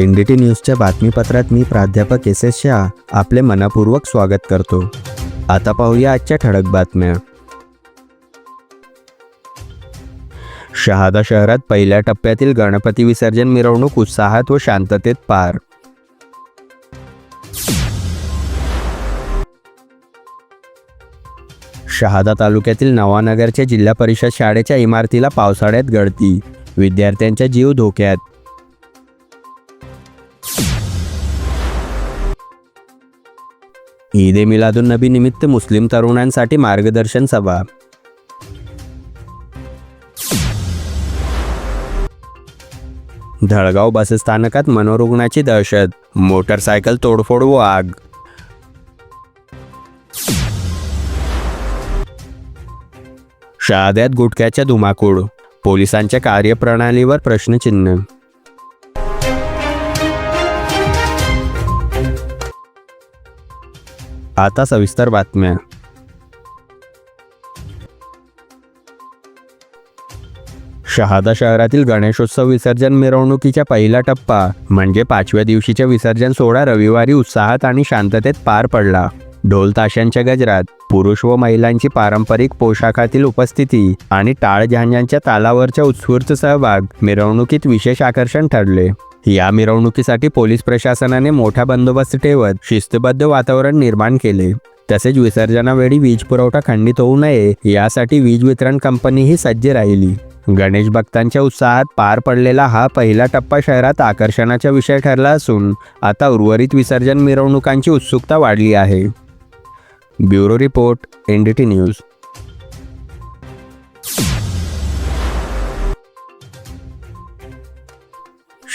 N D T न्यूजच्या बातमीपत्रात मी प्राध्यापक S S Shah आपले मनापूर्वक स्वागत करतो. आता पाहूया आजच्या ठळक बातम्या. शहादा शहरात पहिल्या टप्प्यातील गणपती विसर्जन मिरवणूक उत्साहात व शांततेत पार. शहादा तालुक्यातील नवानगरच्या जिल्हा परिषद शाळेच्या इमारतीला पावसाळ्यात गळती. विद्यार्थ्यांचा जीव धोक्यात. ईद ए मिलादुन नबी निमित्त मुस्लिम तरुणांसाठी मार्गदर्शन सभा. धळगाव बसस्थानकात मनोरुग्णाची दहशत मोटरसायकल तोडफोड व आग. शहाद्यात गुटख्याच्या धुमाकूळ पोलिसांच्या कार्यप्रणालीवर प्रश्नचिन्ह. आता सविस्तर बातम्या. शहादा शहरातील गणेशोत्सव विसर्जन मिरवणुकीचा पहिला टप्पा म्हणजे पाचव्या दिवशीच्या विसर्जन सोहळा रविवारी उत्साहात आणि शांततेत पार पडला. ढोल ताशांच्या गजरात पुरुष व महिलांची पारंपरिक पोशाखातील उपस्थिती आणि टाळ तालावरच्या उत्स्फूर्त सहभाग मिरवणुकीत विशेष आकर्षण ठरले. या मिरवणुकीसाठी पोलीस प्रशासनाने मोठा बंदोबस्त ठेवत शिस्तबद्ध वातावरण निर्माण केले. तसेच विसर्जनावेळी वीज पुरवठा खंडित होऊ नये यासाठी वीज वितरण कंपनीही सज्ज राहिली. गणेश भक्तांच्या उत्साहात पार पडलेला हा पहिला टप्पा शहरात आकर्षणाचा विषय ठरला असून आता उर्वरित विसर्जन मिरवणुकांची उत्सुकता वाढली आहे. Bureau report NDT T news.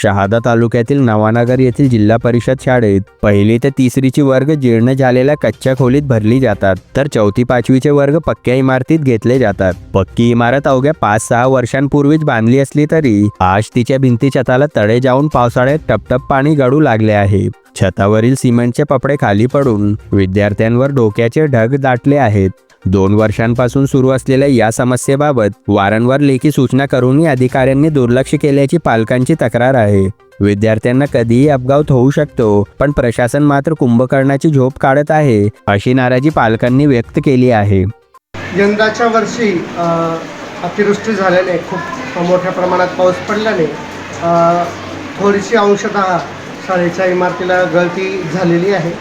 Shahada तालुक्यातील नवानगर येथील जिल्हा परिषद शाळेत पहिली ते तिसरीची वर्ग जीर्ण झालेल्या कच्च्या खोलीत भरली जातात तर चौथी पाचवीचे वर्ग पक्क्या इमारतीत घेतले जातात. पक्की इमारत अवघ्या पाच सहा वर्षांपूर्वीच बांधली असली तरी आज तिच्या भिंती छताला तडे जाऊन पावसाळ्यात टपटप पाणी गळू लागले आहे. छतावरील सिमेंटचे पपडे खाली पडून विद्यार्थ्यांवर डोक्याचे ढग दाटले आहेत. दोन वर्षांपासून सुरू असलेल्या या समस्येबाबत वारंवार लेखी सूचना करूनही अधिकाऱ्यांनी दुर्लक्ष केल्याची पालकांची तक्रार आहे. विद्यार्थ्यांना कधीही अपघात होऊ शकतो पण प्रशासन मात्र कुंभकर्णाची झोप काढत आहे अशी नाराजी पालकांनी व्यक्त केली आहे. यंदाच्या वर्षी अतिवृष्टी झाल्याने खूप मोठ्या प्रमाणात पाऊस पडल्याने थोडीशी अंशतः शाळेच्या इमारतीला गळती झालेली आहे.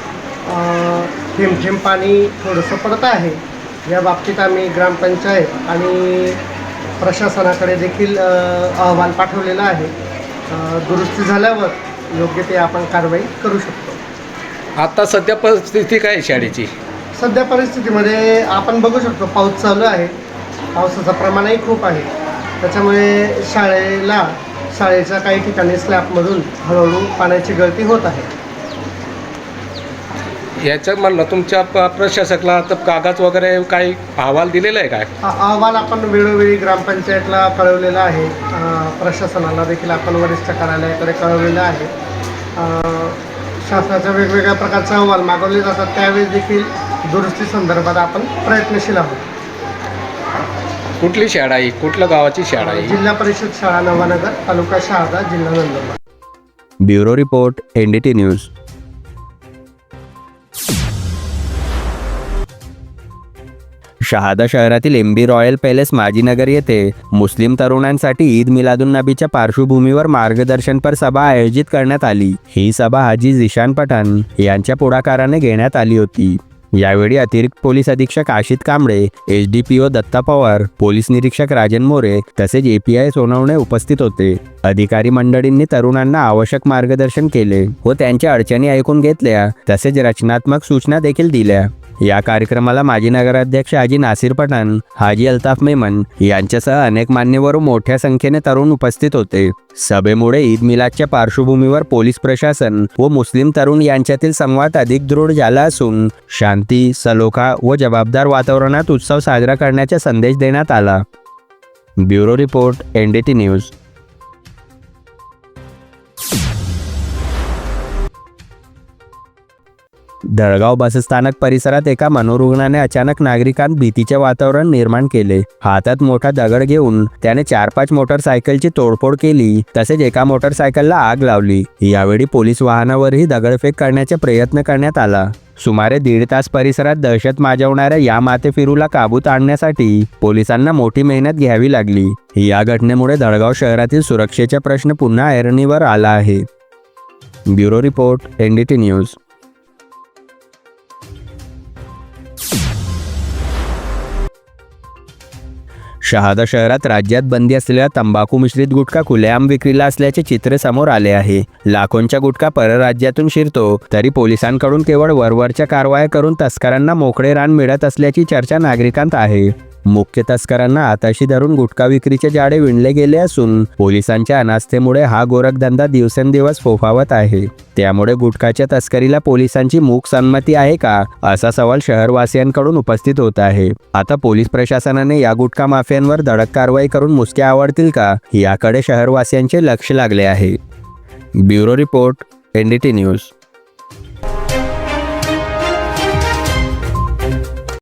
थेंब थेंब पाणी थोडंसं पडत आहे. या बाबतीत आम्ही ग्रामपंचायत आणि प्रशासनाकडे देखील अहवाल पाठवलेला आहे. दुरुस्ती झाल्यावर योग्य ते आपण कारवाई करू शकतो. आता सध्या परिस्थिती काय शाळेची? सध्या परिस्थितीमध्ये आपण बघू शकतो पाऊस चालू आहे. पावसाचं प्रमाणही खूप आहे. त्याच्यामुळे शाळेला शाळेच्या काही ठिकाणी स्लॅबमधून हळूहळू पाण्याची गळती होत आहे. याचं म्हणलं तुमच्या प- प्रशासकाला आता कागद वगैरे काही अहवाल दिलेला आहे काय? हा अहवाल आपण वेळोवेळी ग्रामपंचायतला कळवलेला आहे. अं, प्रशासनाला देखील आपण वरिष्ठ कार्यालयाकडे कळवलेलं आहे. अं, शासनाच्या वेगवेगळ्या प्रकारचे अहवाल मागवले जातात. त्यावेळेस देखील दुरुस्ती संदर्भात आपण प्रयत्नशील आहोत. कुठली शाळा आहे कुठल्या गावाची शाळा आहे जिल्हा परिषद शाळा नवानगर तालुका शहादा जिल्हा Nandurbar. Bureau report N D T news. Shahada शहरातील M B royal palace Majinagar येथे मुस्लिम तरुणांसाठी ईद मिलादुन नबीच्या पार्श्वभूमीवर मार्गदर्शनपर सभा आयोजित करण्यात आली. ही सभा हाजी जिशान पठाण यांच्या पुढाकाराने घेण्यात आली होती. यावेळी अतिरिक्त पोलीस अधीक्षक Ashit Kamble H D P O Datta Pawar police निरीक्षक राजन मोरे तसेच एपीआय सोनवणे उपस्थित होते. अधिकारी मंडळींनी तरुणांना आवश्यक मार्गदर्शन केले व त्यांच्या अडचणी ऐकून घेतल्या तसेच रचनात्मक सूचना देखील दिल्या. या कार्यक्रमाला माजी नगराध्यक्ष हाजी नासिर पठाण हाजी अल्ताफ मेमन यांच्यासह अनेक मान्यवर मोठ्या संख्येने तरुण उपस्थित होते. सभेमुळे ईद मिलादच्या पार्श्वभूमीवर पोलीस प्रशासन व मुस्लिम तरुण यांच्यातील संवाद अधिक दृढ झाला असून शांती सलोखा व जबाबदार वातावरणात उत्सव साजरा करण्याचा संदेश देण्यात आला. Bureau report N D T news. Dalgaon बसस्थानक परिसरात एका मनोरुग्णाने अचानक नागरिकांत भीतीचे वातावरण निर्माण केले. हातात मोठा दगड घेऊन त्याने चार पाच मोटरसायकलची तोडफोड केली तसेच एका मोटरसायकलला आग लावली. यावेळी पोलीस वाहनावरही दगडफेक करण्याचा प्रयत्न करण्यात आला. सुमारे दीड तास परिसरात दहशत माजवणाऱ्या या माथेफिरूला काबूत आणण्यासाठी पोलिसांना मोठी मेहनत घ्यावी लागली. या घटनेमुळे दळगाव शहरातील सुरक्षेचा प्रश्न पुन्हा ऐरणीवर आला आहे. Bureau report NDT news. Shahada शहरात राज्यात बंदी असलेला तंबाखू मिश्रित गुटखा खुलेआम विक्रीला असल्याचे चित्र समोर आले आहे. लाखोंचा गुटखा परराज्यातून शिरतो तरी पोलिसांकडून केवळ वरवरच्या कारवाया करून तस्करांना मोकळे रान मिळत असल्याची चर्चा नागरिकांत आहे. मुख्य तस्करांना आताशी धरून गुटखा विक्रीचे जाळे विणले गेले असून पोलिसांच्या अनास्थेमुळे हा गोरखधंदा दिवसेंदिवस फोफावत आहे. त्यामुळे गुटखाच्या तस्करीला पोलिसांची मूक संमती आहे का असा सवाल शहरवासियांकडून उपस्थित होत आहे. आता पोलीस प्रशासनाने या गुटखा माफियांवर धडक कारवाई करून मुसके आवडतील का याकडे शहरवासियांचे लक्ष लागले आहे. Bureau report NDT news.